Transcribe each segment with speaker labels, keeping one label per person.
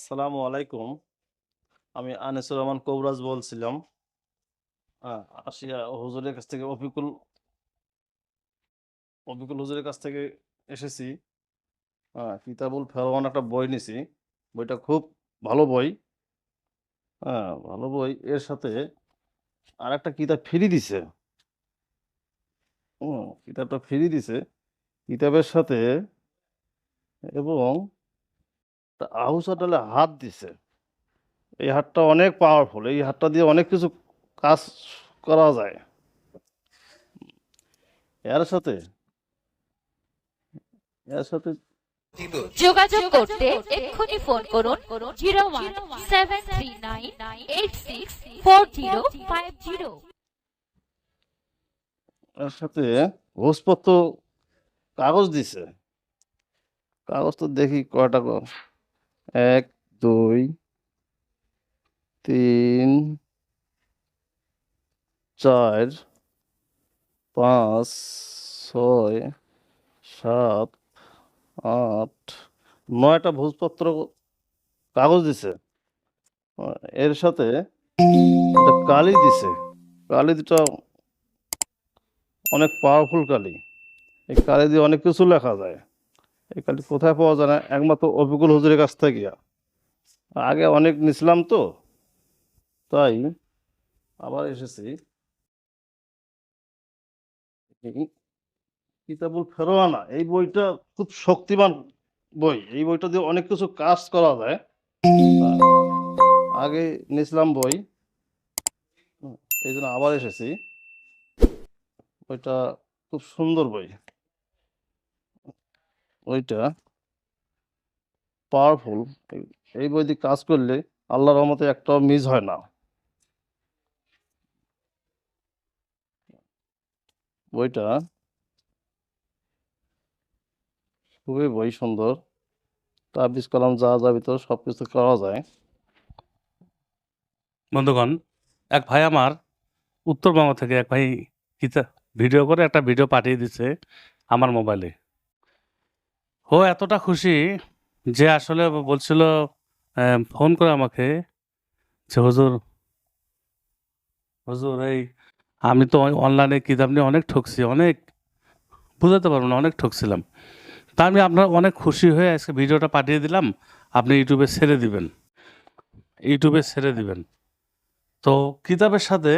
Speaker 1: আসসালামু আলাইকুম আমি আনিসুর রহমান কবরাজ বলছিলাম আশিয়া হুজুরের কাছ থেকে অফিকুল অফিকুল হুজুরের কাছ থেকে এসেছি হ্যাঁ কিতাবুল ফেরওয়ান একটা বই নিছি বইটা খুব ভালো বই হ্যাঁ ভালো বই এর সাথে আর একটা কিতাব ফিরি দিছে ও কিতাবটা ফিরি দিছে কিতাবের সাথে এবং তা আহুসা ডালে হাত দিছে এই হাতটা অনেক পাওয়ারফুল এই হাতটা দিয়ে অনেক কিছু কাজ করা যায় এর সাথে এর সাথে যোগাযোগ করতে এক্ষুনি ফোন করুন zero one
Speaker 2: seven three nine eight six four zero five zero
Speaker 1: এর সাথে ঘোষপত্র কাগজ দিছে কাগজ তো দেখি কয়টা এক দুই তিন চার পাঁচ ছয় সাত আট নয়টা ভোজপত্র কাগজ দিছে এর সাথে কালি দিছে কালি দুটা অনেক পাওয়ারফুল কালি এই কালি দিয়ে অনেক কিছু লেখা যায় এই কোথায় পাওয়া যায় না একমাত্র অবিকুল হুজুরের কাছ থেকে আগে অনেক নিছিলাম তো তাই আবার এসেছি কিতাবুল ফেরোয়ানা এই বইটা খুব শক্তিমান বই এই বইটা দিয়ে অনেক কিছু কাজ করা যায় আগে নিছিলাম বই এই জন্য আবার এসেছি বইটা খুব সুন্দর বই ওইটা পাওয়ারফুল এই বই দিয়ে কাজ করলে আল্লাহ রহমতে একটাও মিস হয় না বইটা খুবই বই সুন্দর তাবিজ কলাম যা যা ভিতর সব কিছু করা যায়
Speaker 2: বন্ধুগণ এক ভাই আমার উত্তরবঙ্গ থেকে এক ভাই ভিডিও করে একটা ভিডিও পাঠিয়ে দিছে আমার মোবাইলে ও এতটা খুশি যে আসলে বলছিল ফোন করে আমাকে যে হুজুর হুজুর এই আমি তো অনলাইনে কিতাব নিয়ে অনেক ঠকছি অনেক বুঝাতে পারবো না অনেক ঠকছিলাম তা আমি আপনার অনেক খুশি হয়ে আজকে ভিডিওটা পাঠিয়ে দিলাম আপনি ইউটিউবে ছেড়ে দিবেন ইউটিউবে ছেড়ে দিবেন তো কিতাবের সাথে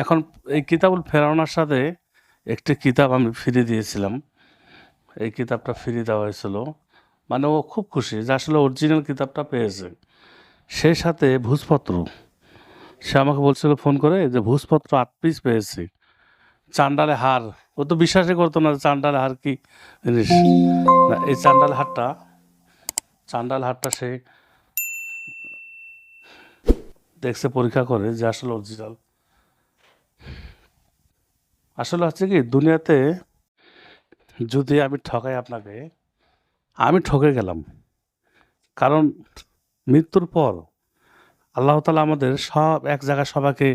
Speaker 2: এখন এই কিতাবুল ফেরানোর সাথে একটি কিতাব আমি ফিরিয়ে দিয়েছিলাম এই কিতাবটা ফিরিয়ে দেওয়া হয়েছিল মানে ও খুব খুশি যে আসলে অরিজিনাল কিতাবটা পেয়েছে সেই সাথে ভোজপত্র সে আমাকে বলছিল ফোন করে যে ভোজপত্র আট পিস পেয়েছে চান্ডালে হার ও তো বিশ্বাসই করতো না চান্ডালে হার কি জিনিস এই চান্ডাল হারটা চান্ডাল হারটা সে দেখছে পরীক্ষা করে যে আসলে অরিজিনাল আসলে হচ্ছে কি দুনিয়াতে যদি আমি ঠকাই আপনাকে আমি ঠকে গেলাম কারণ মৃত্যুর পর আল্লাহ তালা আমাদের সব এক জায়গায় সবাইকে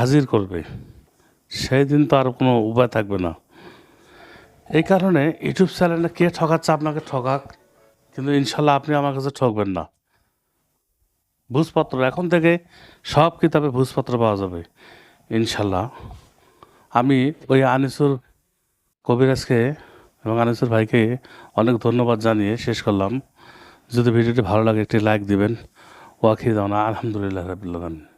Speaker 2: হাজির করবে সেই দিন তো আর কোনো উপায় থাকবে না এই কারণে ইউটিউব চ্যানেলে কে ঠকাচ্ছে আপনাকে ঠকাক কিন্তু ইনশাল্লাহ আপনি আমার কাছে ঠকবেন না ভুজপত্র এখন থেকে সব কিতাবে ভুজপত্র পাওয়া যাবে ইনশাল্লাহ আমি ওই আনিসুর কবিরাজকে এবং আনিসুর ভাইকে অনেক ধন্যবাদ জানিয়ে শেষ করলাম যদি ভিডিওটি ভালো লাগে একটি লাইক দিবেন ওয়াকি দাওনা আলহামদুলিল্লাহ রাবিল্লাহ